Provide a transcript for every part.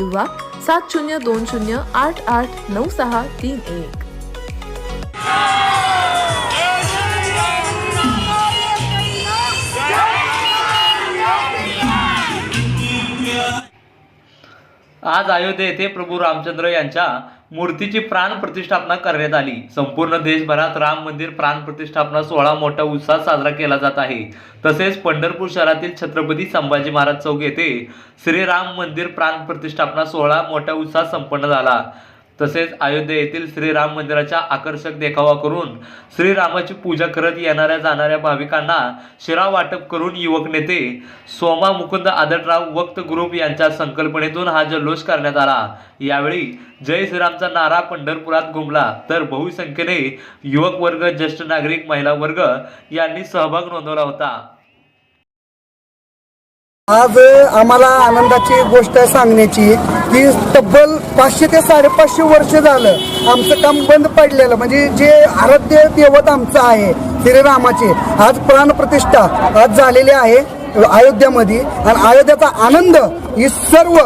किंवा सात शून्य दोन शून्य आठ आठ नऊ सहा तीन एक. आज अयोध्ये येथे प्रभू रामचंद्र यांच्या मूर्तीची प्राण प्रतिष्ठापना करण्यात आली. संपूर्ण देशभरात राम मंदिर प्राण प्रतिष्ठापना सोहळा मोठ्या उत्साहात साजरा केला जात आहे. तसेच पंढरपूर शहरातील छत्रपती संभाजी महाराज चौक येथे श्रीराम मंदिर प्राण प्रतिष्ठापना सोहळा मोठ्या उत्साहात संपन्न झाला. तसेच अयोध्या येथील श्रीराम मंदिराच्या आकर्षक देखावा करून श्रीरामाची पूजा करत येणाऱ्या जाणाऱ्या भाविकांना शिरा वाटप करून युवक नेते सोमा मुकुंद आदरराव वक्त ग्रुप यांच्या संकल्पनेतून हा जल्लोष करण्यात आला. यावेळी जय श्रीरामचा नारा पंढरपुरात घुमला. तर बहुसंख्येने युवक वर्ग ज्येष्ठ नागरिक महिला वर्ग यांनी सहभाग नोंदवला होता. आज आम्हाला आनंदाची गोष्ट सांगण्याची की तब्बल पाचशे ते साडेपाचशे वर्ष झालं आमचं काम बंद पडलेलं. म्हणजे जे आराध्य दैवत आमचं आहे श्रीरामाचे आज प्राणप्रतिष्ठा आज झालेली आहे अयोध्यामध्ये. आणि अयोध्याचा आनंद ही सर्व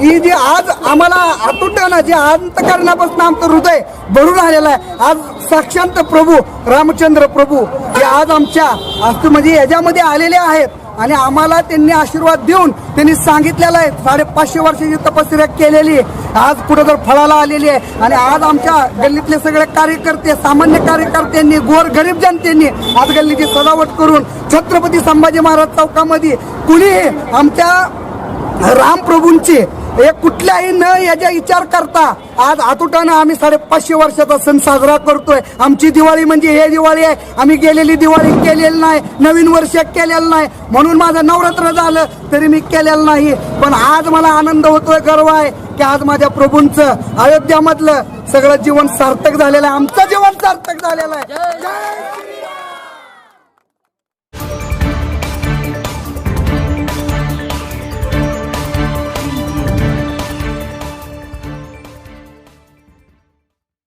ही जी आज आम्हाला अतुटानं जे अंतकरणापासून आमचं हृदय भरून आलेलं आहे. आज साक्षांत प्रभू रामचंद्र प्रभू हे आज आमच्या आज म्हणजे याच्यामध्ये आलेले आहेत. आणि आम्हाला त्यांनी आशीर्वाद देऊन त्यांनी सांगितलेलं आहे. साडेपाचशे वर्षाची तपश्चर्या केलेली आहे. आज कुठं तर फळाला आलेली आहे. आणि आज आमच्या गल्लीतले सगळे कार्यकर्ते सामान्य कार्यकर्त्यांनी गोर गरीब जनतेने आज गल्लीची सजावट करून छत्रपती संभाजी महाराज चौकामध्ये कुणीही आमच्या रामप्रभूंची हे कुठल्याही न याचा विचार करता आज आतुटानं आम्ही साडेपाचशे वर्षाचा सण साजरा करतोय. आमची दिवाळी म्हणजे हे दिवाळी आहे. आम्ही गेलेली दिवाळी केलेली नाही. नवीन वर्ष केलेलं नाही. म्हणून माझं नवरात्र झालं तरी मी केलेलं नाही. पण आज मला आनंद होतोय गर्व आहे की आज माझ्या प्रभूंचं अयोध्यामधलं सगळं जीवन सार्थक झालेलं आहे. आमचं जीवन सार्थक झालेलं आहे.